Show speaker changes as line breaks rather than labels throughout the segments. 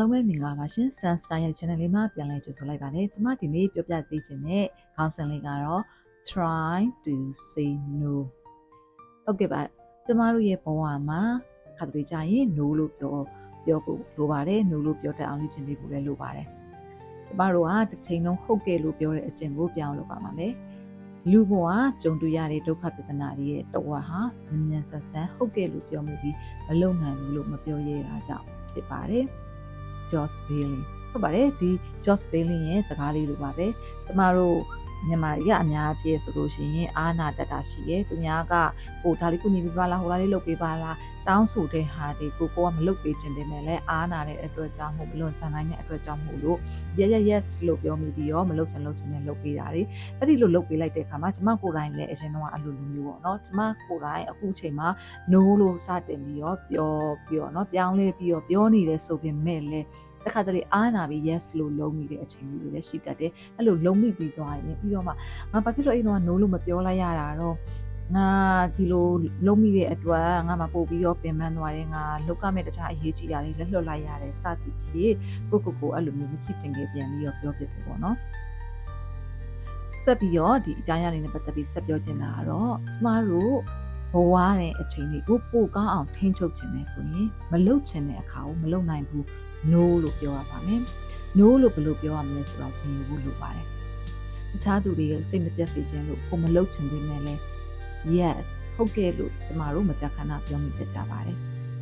လုံးပဲမင်္ဂလာပါရှင် Sunstyle ရဲ့ channel လေးမှာပြန်လည်ကြိုဆိုလိုက်ပါတယ်ကျွန်မဒီနေ့ပြောပြပေးခြင်းတဲ့ခေါင်းစဉ်လေးကတော့ try to say no ဟုတ်ကဲ့ပါကျမတို့ရဲ့ဘဝမှာခါတလေကြာရင် no လို့ပြောပြောဖို့လိုပါတယ် no လို့ပြောတတ်အောင်လေ့ကျင့်ပေးဖို့လည်းလိုပါတယ်ကျမတို့ကတစ်ချိန်လုံးဟုတ်ကဲ့လို့ပြောတဲ့အကျင့်ကိုပြောင်းလုပ်ပါမှာမယ်လူဘဝကြုံတွေ့ရတဲ့ဒုက္ခပြဿနာတွေရဲ့တဝက်ဟာဉာဏ်ဉာဏ်ဆက်ဆန်းဟုတ်ကဲ့လို့ပြောမှုပြီးမလုံနိုင်ဘူးလို့မပြောရတာကြောင့်ဖြစ်ပါတယ် Joss Bailey ဟုတ်ပါတယ်ဒီ Joss Bailey ရဲ့စကားလေးလိုပါပဲကျမတို့ မြန်မာတွေကအများကြီးဆိုလို့ရှိရင်အာနာတက်တာရှိတယ်သူများကဟိုဒါလေးကိုနေပြပါလားဟိုလားလေးလုပ်ပေးပါလားတောင်းဆိုတဲ့ဟာတွေကိုကိုကမလုပ်ပေးခြင်းပဲမဲ့လဲအာနာတဲ့အတွက်ကြောင့်မို့မလွန်ဆန်နိုင်တဲ့အတွက်ကြောင့်မို့လို့ရရ yes လို့ပြောမိပြီးတော့မလုပ်ချင်လုပ်ချင်နဲ့လုပ်ပေးတာတွေအဲ့ဒီလိုလုပ်ပေးလိုက်တဲ့အခါမှာကျမကိုယ်တိုင်လည်းအရင်တော့အလိုလိုမျိုးပေါ့နော်ကျမကိုယ်တိုင်အခုချိန်မှာ no လို့စတင်ပြီးတော့ပြောပြီးတော့နော်ပြောင်းလဲပြီးတော့ပြောနေတယ်ဆိုပေမဲ့လည်း တစ်ခါတလေအားနာပြီး yes လို့လုံးမိတဲ့အချိန်မျိုးတွေလည်းရှိတတ်တယ်အဲ့လိုလုံးမိပြီးသွားရင်ပြီးတော့မှငါဘာဖြစ်လို့အဲ့တော့ no လို့မပြောလိုက်ရတာတော့ငါဒီလိုလုံးမိတဲ့အတွက်ငါမပို့ပြီးတော့ပင်ပန်းသွားတယ်ငါလောက်ကမဲ့တခြားအရေးကြီးတာတွေလက်လွတ်လိုက်ရတယ်စသည်ဖြစ်ကိုကိုကိုအဲ့လိုမျိုးမချစ်တင်ခဲ့ပြန်ပြီးတော့ပြောပြတယ်ပေါ့နော်ဆက်ပြီးတော့ဒီအကြောင်းအရာတွေနဲ့ပတ်သက်ပြီးဆက်ပြောချင်တာကတော့ကျမတို့ ဘဝတဲ့အချိန်လေးကိုပိုကောင်းအောင်ထိန်းချုပ်ခြင်းနဲ့ဆိုရင်မလုတ်ခြင်းတဲ့အခါကိုမလုတ်နိုင်ဘူး no လို့ပြောရပါမယ်။ no လို့ဘယ်လိုပြောရမလဲဆိုတော့သင်ယူဖို့လိုပါတယ်။တခြားသူတွေစိတ်မပြတ်စေခြင်းလို့ကိုမလုတ်ခြင်းတွေနဲ့လဲ yes ဟုတ်ကဲ့လို့ကျမတို့မကြခဏပြောမိတတ်ကြပါတယ်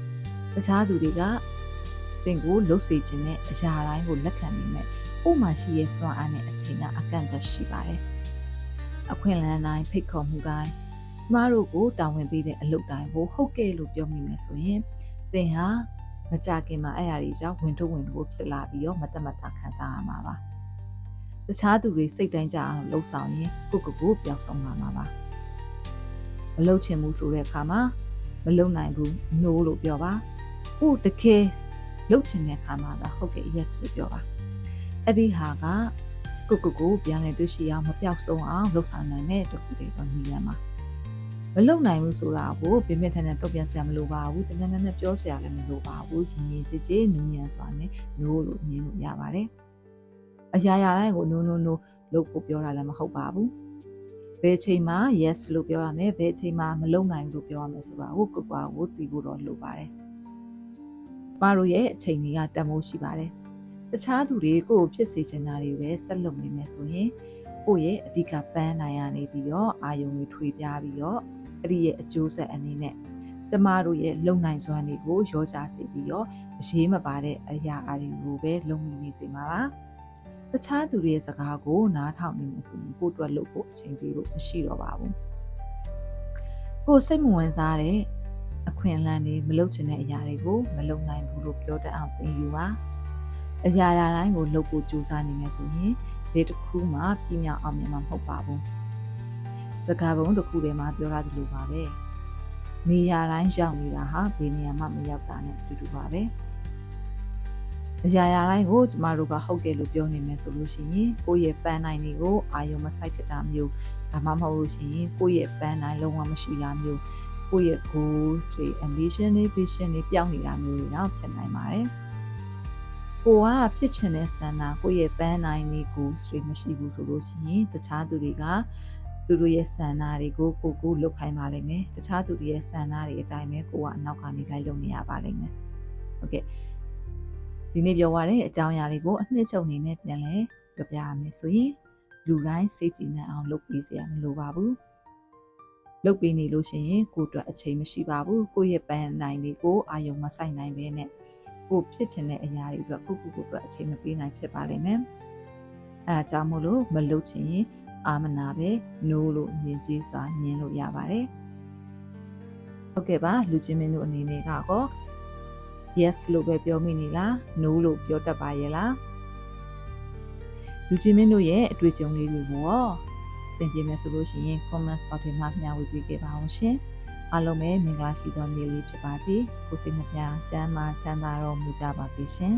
။တခြားသူတွေကသင်ကိုလုတ်စေခြင်းနဲ့အရာတိုင်းကိုလက်ခံနေမဲ့ဥမှရှိရဲ့စွမ်းအားနဲ့အချိန်ကအကန့်အသတ်ရှိပါတယ်။အခွင့်အလမ်းတိုင်းဖိတ်ခေါ်မှုတိုင်း ကျမတို့ကိုတာဝန်ပေးတဲ့အလုပ်တိုင်းကိုဟုတ်ကဲ့လို့ပြောမိမယ်ဆိုရင်သင်ဟာမကြခင်မှာအဲ့အရာတွေကြောင့်ဝင်ထုတ်ဝင်ဖို့ဖြစ်လာပြီးတော့မတမတာခံစားရမှာပါတခြားသူတွေစိတ်တိုင်းကြအောင်လှုပ်ဆောင်ရင်ကိုကိုကိုပျောက်ဆုံးလာမှာပါမလှုပ်ချင်ဘူးဆိုတဲ့အခါမှာမလှုပ်နိုင်ဘူး no လို့ပြောပါကိုတကယ်လှုပ်ချင်တဲ့အခါမှာသာဟုတ်ကဲ့ yes လို့ပြောပါအဲ့ဒီဟာကကိုကိုကိုပြန်လည်တွေ့ရှိအောင်မပျောက်ဆုံးအောင်လှုပ်ဆောင်နိုင်တဲ့တခုတွေတော့ညီရမှာ မလုံနိုင်ဘူးဆိုတာကိုပြင်းပြထန်ထန်တုတ်ပြန်စရာမလိုပါဘူးတန်းတန်းနဲ့ပြောစရာလည်းမလိုပါဘူးရင်ရင်ကြည်ကြည်နူးညံ့စွာနဲ့ no လို့ညင်းလို့ရပါတယ်အရာရာတိုင်းကို no no no လို့ကိုပြောတာလည်းမဟုတ်ပါဘူးဘယ်ချိန်မှာ yes လို့ပြောရမယ်ဘယ်ချိန်မှာမလုံနိုင်ဘူးလို့ပြောရမယ်ဆိုတာကိုကိုကွာကိုသိဖို့တော့လိုပါတယ်ကျမတို့ရဲ့အချိန်တွေကတန်ဖိုးရှိပါတယ်တခြားသူတွေကိုဖြစ်စေချင်တာတွေပဲဆက်လုပ်နေမယ်ဆိုရင်ကိုယ့်ရဲ့အဓိကပန်းနိုင်ရနေပြီးတော့အာယုံတွေထွေပြားပြီးတော့ အဲ့ဒီရဲ့အကျိုးဆက်အနေနဲ့ကျမတို့ရဲ့လုံနိုင်စွမ်းတွေကိုရောချစေပြီးတော့အရေးမပါတဲ့အရာအရာတွေကိုပဲလုံမိနေစေမှာပါတခြားသူတွေရဲ့စကားကိုနားထောင်နေမှဆိုရင်ကိုယ့်အတွက်လုပ်ဖို့အချိန်ပေးလို့မရှိတော့ပါဘူးကိုယ်စိတ်မဝင်စားတဲ့အခွင့်အလမ်းတွေမလုပ်ချင်တဲ့အရာတွေကိုမလုပ်နိုင်ဘူးလို့ပြောတတ်အောင်သင်ယူပါအရာရာတိုင်းကိုလုပ်ဖို့ကြိုးစားနေမယ်ဆိုရင်ဒီတစ်ခုမှပြင်းပြအောင်မြင်မှာမဟုတ်ပါဘူး စကားပုံတစ်ခုတည်းမှာပြောရတယ်လို့ပါပဲနေရာတိုင်းရောက်နေတာဟာဘယ်နေရာမှမရောက်တာနဲ့အတူတူပါပဲအရာရာတိုင်းကိုကျမတို့ကဟုတ်ကဲ့လို့ပြောနေမယ်ဆိုလို့ရှိရင်ကိုယ့်ရဲ့ပန်းနိုင်တွေကိုအာယုံမဆိုင်ဖြစ်တာမျိုးဒါမှမဟုတ်လို့ရှိရင်ကိုယ့်ရဲ့ပန်းနိုင်လုံးဝမရှိတာမျိုးကိုယ့်ရဲ့ goals တွေ ambition တွေ vision တွေပြောင်းနေတာမျိုးတွေတော့ဖြစ်နိုင်ပါတယ်ကိုကဖြစ်ချင်တဲ့ဆန္ဒကိုယ့်ရဲ့ပန်းနိုင်တွေကိုစတွေမရှိဘူးဆိုလို့ရှိရင်တခြားသူတွေက သူတို့ရဲ့ဆန္ဒတွေကိုကိုကိုလုတ်ခိုင်းပါလိမ့်မယ်တခြားသူတွေရဲ့ဆန္ဒတွေအတိုင်းပဲကိုကအနောက်ကနေလိုက်လုပ်နေရပါလိမ့်မယ်ဟုတ်ကဲ့ဒီနေ့ပြောရတဲ့အကြောင်းအရာလေးကိုအနှစ်ချုပ်အနေနဲ့ပြန်လဲပြောပြရမယ်ဆိုရင်လူတိုင်းစိတ်ကြည်နံအောင်လုပ်ပေးစရာမလိုပါဘူးလုပ်ပေးနေလို့ရှိရင်ကိုအတွက်အချိန်မရှိပါဘူးကိုယ့်ရဲ့ပန်းနိုင်တွေကိုအာယုံမဆိုင်နိုင်ပဲနဲ့ကိုဖြစ်ချင်တဲ့အရာတွေအတွက်ကိုကိုကိုအတွက်အချိန်မပေးနိုင်ဖြစ်ပါလိမ့်မယ်အဲဒါကြောင့်မို့လို့မလုပ်ချင်ရင် အာမနာပဲ no လို့မြင်ကြီးစွာမြင်လို့ရပါတယ်ဟုတ်ကဲ့ပါလူချင်းမင်းတို့အနေနဲ့ကတော့ yes လို့ပဲပြောမိနေလား no လို့ပြောတတ်ပါရဲ့လားလူချင်းမင်းတို့ရဲ့အတွေ့အကြုံလေးတွေကိုရောစင်ပြမယ်ဆိုလို့ရှိရင် comments box ထဲမှာမျှဝေပေးခဲ့ပါအောင်ရှင်အားလုံးပဲမင်္ဂလာရှိသောနေ့လေးဖြစ်ပါစေကိုစိတ်နှပြချမ်းသာချမ်းသာတော်မူကြပါစေရှင်